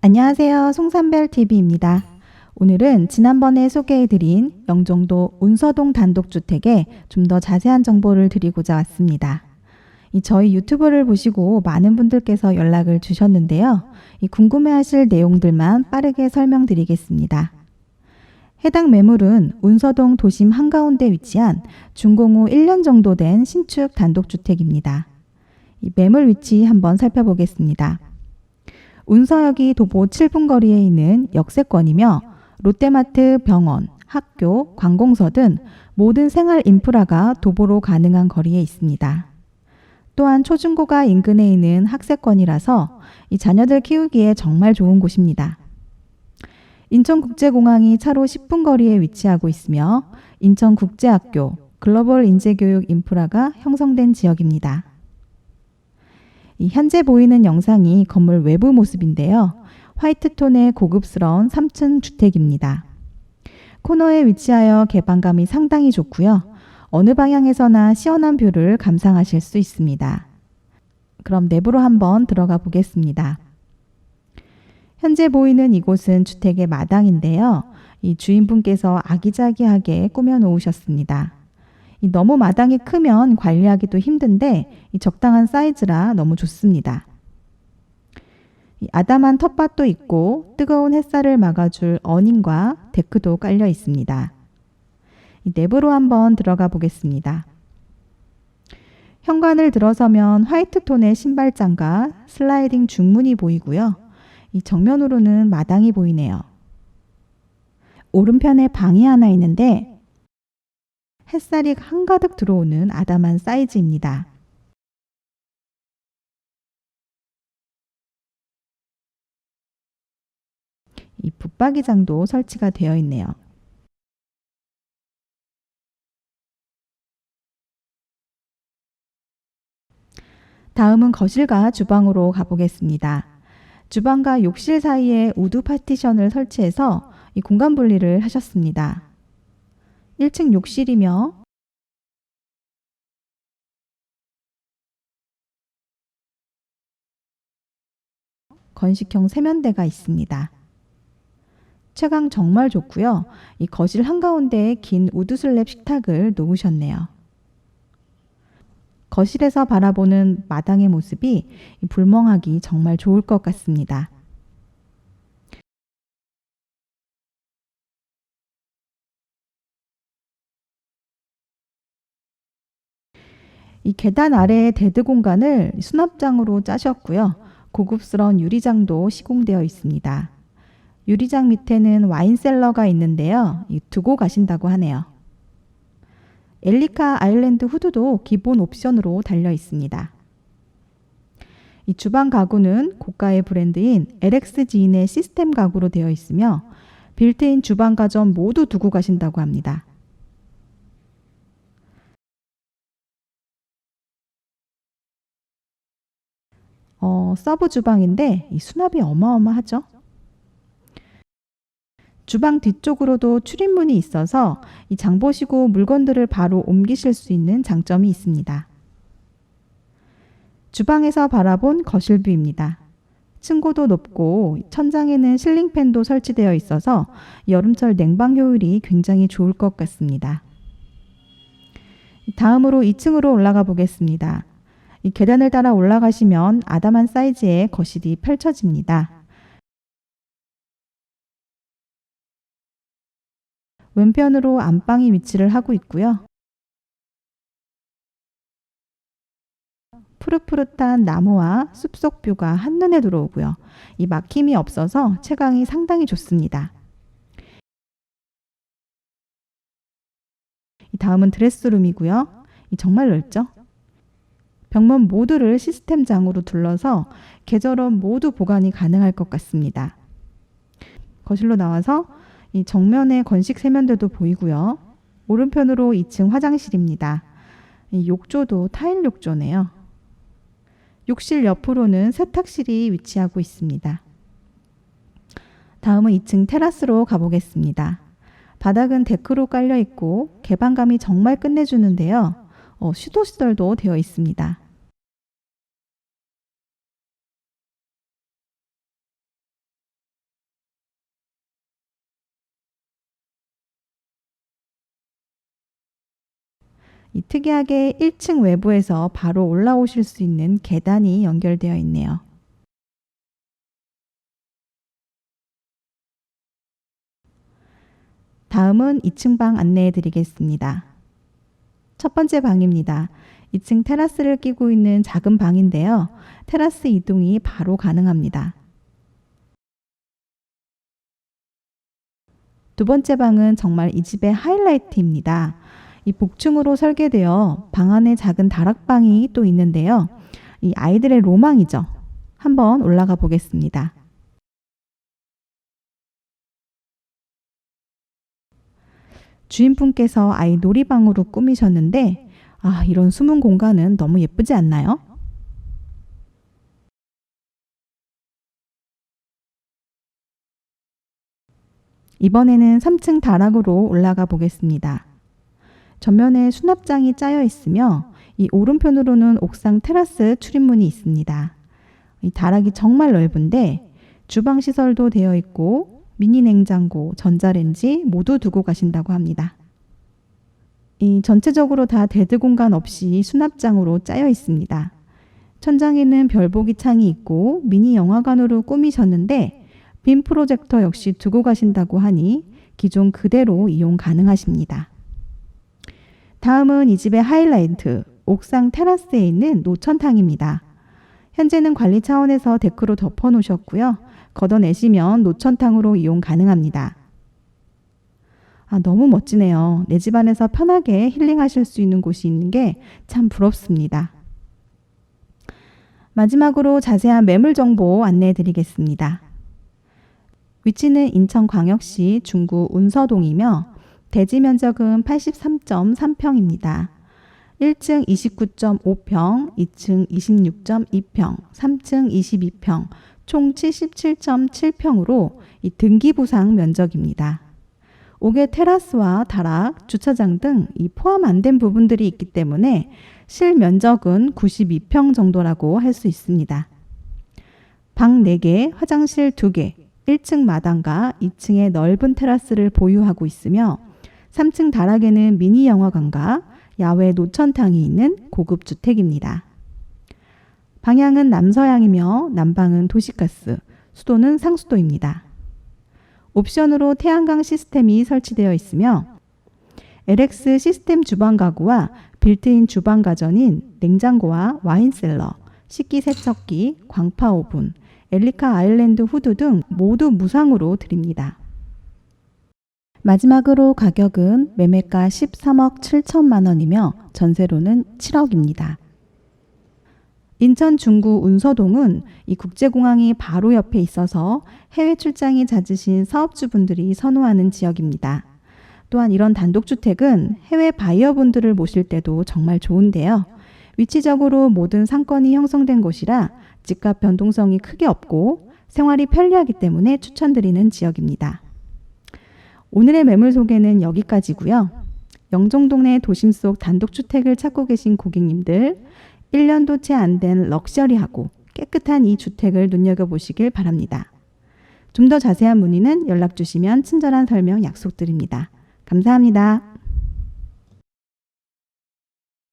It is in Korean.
안녕하세요. 송산별TV입니다. 오늘은 지난번에 소개해드린 영종도 운서동 단독주택에 좀 더 자세한 정보를 드리고자 왔습니다. 이 저희 유튜브를 보시고 많은 분들께서 연락을 주셨는데요. 이 궁금해하실 내용들만 빠르게 설명드리겠습니다. 해당 매물은 운서동 도심 한가운데 위치한 준공 후 1년 정도 된 신축 단독주택입니다. 이 매물 위치 한번 살펴보겠습니다. 운서역이 도보 7분 거리에 있는 역세권이며 롯데마트, 병원, 학교, 관공서 등 모든 생활 인프라가 도보로 가능한 거리에 있습니다. 또한 초중고가 인근에 있는 학세권이라서 이 자녀들 키우기에 정말 좋은 곳입니다. 인천국제공항이 차로 10분 거리에 위치하고 있으며 인천국제학교, 글로벌 인재교육 인프라가 형성된 지역입니다. 현재 보이는 영상이 건물 외부 모습인데요. 화이트 톤의 고급스러운 3층 주택입니다. 코너에 위치하여 개방감이 상당히 좋고요. 어느 방향에서나 시원한 뷰를 감상하실 수 있습니다. 그럼 내부로 한번 들어가 보겠습니다. 현재 보이는 이곳은 주택의 마당인데요. 이 주인분께서 아기자기하게 꾸며 놓으셨습니다. 너무 마당이 크면 관리하기도 힘든데 적당한 사이즈라 너무 좋습니다. 아담한 텃밭도 있고 뜨거운 햇살을 막아줄 어닝과 데크도 깔려 있습니다. 내부로 한번 들어가 보겠습니다. 현관을 들어서면 화이트 톤의 신발장과 슬라이딩 중문이 보이고요. 이 정면으로는 마당이 보이네요. 오른편에 방이 하나 있는데 햇살이 한가득 들어오는 아담한 사이즈입니다. 이 붙박이장도 설치가 되어 있네요. 다음은 거실과 주방으로 가보겠습니다. 주방과 욕실 사이에 우드 파티션을 설치해서 이 공간 분리를 하셨습니다. 1층 욕실이며 건식형 세면대가 있습니다. 채광 정말 좋고요. 이 거실 한가운데에 긴 우드 슬랩 식탁을 놓으셨네요. 거실에서 바라보는 마당의 모습이 불멍하기 정말 좋을 것 같습니다. 이 계단 아래의 데드 공간을 수납장으로 짜셨고요. 고급스러운 유리장도 시공되어 있습니다. 유리장 밑에는 와인셀러가 있는데요. 두고 가신다고 하네요. 엘리카 아일랜드 후드도 기본 옵션으로 달려 있습니다. 이 주방 가구는 고가의 브랜드인 LX 지인의 시스템 가구로 되어 있으며 빌트인 주방 가전 모두 두고 가신다고 합니다. 어, 서브 주방인데 이 수납이 어마어마하죠. 주방 뒤쪽으로도 출입문이 있어서 이 장 보시고 물건들을 바로 옮기실 수 있는 장점이 있습니다. 주방에서 바라본 거실 뷰입니다. 층고도 높고 천장에는 실링팬도 설치되어 있어서 여름철 냉방 효율이 굉장히 좋을 것 같습니다. 다음으로 2층으로 올라가 보겠습니다. 이 계단을 따라 올라가시면 아담한 사이즈의 거실이 펼쳐집니다. 왼편으로 안방이 위치를 하고 있고요. 푸릇푸릇한 나무와 숲속 뷰가 한눈에 들어오고요. 이 막힘이 없어서 채광이 상당히 좋습니다. 다음은 드레스룸이고요. 정말 넓죠? 벽면 모두를 시스템장으로 둘러서 계절원 모두 보관이 가능할 것 같습니다. 거실로 나와서 이 정면에 건식 세면대도 보이고요. 오른편으로 2층 화장실입니다. 이 욕조도 타일 욕조네요. 욕실 옆으로는 세탁실이 위치하고 있습니다. 다음은 2층 테라스로 가보겠습니다. 바닥은 데크로 깔려 있고 개방감이 정말 끝내주는데요. 어, 시도시절도 되어 있습니다. 이 특이하게 1층 외부에서 바로 올라오실 수 있는 계단이 연결되어 있네요. 다음은 2층 방 안내해 드리겠습니다. 첫 번째 방입니다. 2층 테라스를 끼고 있는 작은 방인데요. 테라스 이동이 바로 가능합니다. 두 번째 방은 정말 이 집의 하이라이트입니다. 이 복층으로 설계되어 방 안에 작은 다락방이 또 있는데요. 이 아이들의 로망이죠. 한번 올라가 보겠습니다. 주인분께서 아이 놀이방으로 꾸미셨는데, 아, 이런 숨은 공간은 너무 예쁘지 않나요? 이번에는 3층 다락으로 올라가 보겠습니다. 전면에 수납장이 짜여 있으며 이 오른편으로는 옥상 테라스 출입문이 있습니다. 이 다락이 정말 넓은데 주방 시설도 되어 있고 미니 냉장고, 전자레인지 모두 두고 가신다고 합니다. 이 전체적으로 다 데드 공간 없이 수납장으로 짜여 있습니다. 천장에는 별보기 창이 있고 미니 영화관으로 꾸미셨는데 빔 프로젝터 역시 두고 가신다고 하니 기존 그대로 이용 가능하십니다. 다음은 이 집의 하이라이트, 옥상 테라스에 있는 노천탕입니다. 현재는 관리 차원에서 데크로 덮어 놓으셨고요. 걷어내시면 노천탕으로 이용 가능합니다. 아, 너무 멋지네요. 내 집 안에서 편하게 힐링하실 수 있는 곳이 있는 게 참 부럽습니다. 마지막으로 자세한 매물 정보 안내해 드리겠습니다. 위치는 인천광역시 중구 운서동이며 대지 면적은 83.3평입니다. 1층 29.5평, 2층 26.2평, 3층 22평, 총 77.7평으로 이 등기부상 면적입니다. 옥에 테라스와 다락, 주차장 등 이 포함 안 된 부분들이 있기 때문에 실 면적은 92평 정도라고 할 수 있습니다. 방 4개, 화장실 2개, 1층 마당과 2층의 넓은 테라스를 보유하고 있으며 3층 다락에는 미니 영화관과 야외 노천탕이 있는 고급 주택입니다. 방향은 남서향이며 남방은 도시가스, 수도는 상수도입니다. 옵션으로 태양광 시스템이 설치되어 있으며 LX 시스템 주방 가구와 빌트인 주방 가전인 냉장고와 와인셀러, 식기 세척기, 광파 오븐, 엘리카 아일랜드 후드 등 모두 무상으로 드립니다. 마지막으로 가격은 매매가 13억 7천만 원이며 전세로는 7억입니다. 인천 중구 운서동은 이 국제공항이 바로 옆에 있어서 해외 출장이 잦으신 사업주분들이 선호하는 지역입니다. 또한 이런 단독주택은 해외 바이어분들을 모실 때도 정말 좋은데요. 위치적으로 모든 상권이 형성된 곳이라 집값 변동성이 크게 없고 생활이 편리하기 때문에 추천드리는 지역입니다. 오늘의 매물 소개는 여기까지고요. 영종동네 도심 속 단독주택을 찾고 계신 고객님들 1년도 채 안 된 럭셔리하고 깨끗한 이 주택을 눈여겨보시길 바랍니다. 좀 더 자세한 문의는 연락 주시면 친절한 설명 약속드립니다. 감사합니다.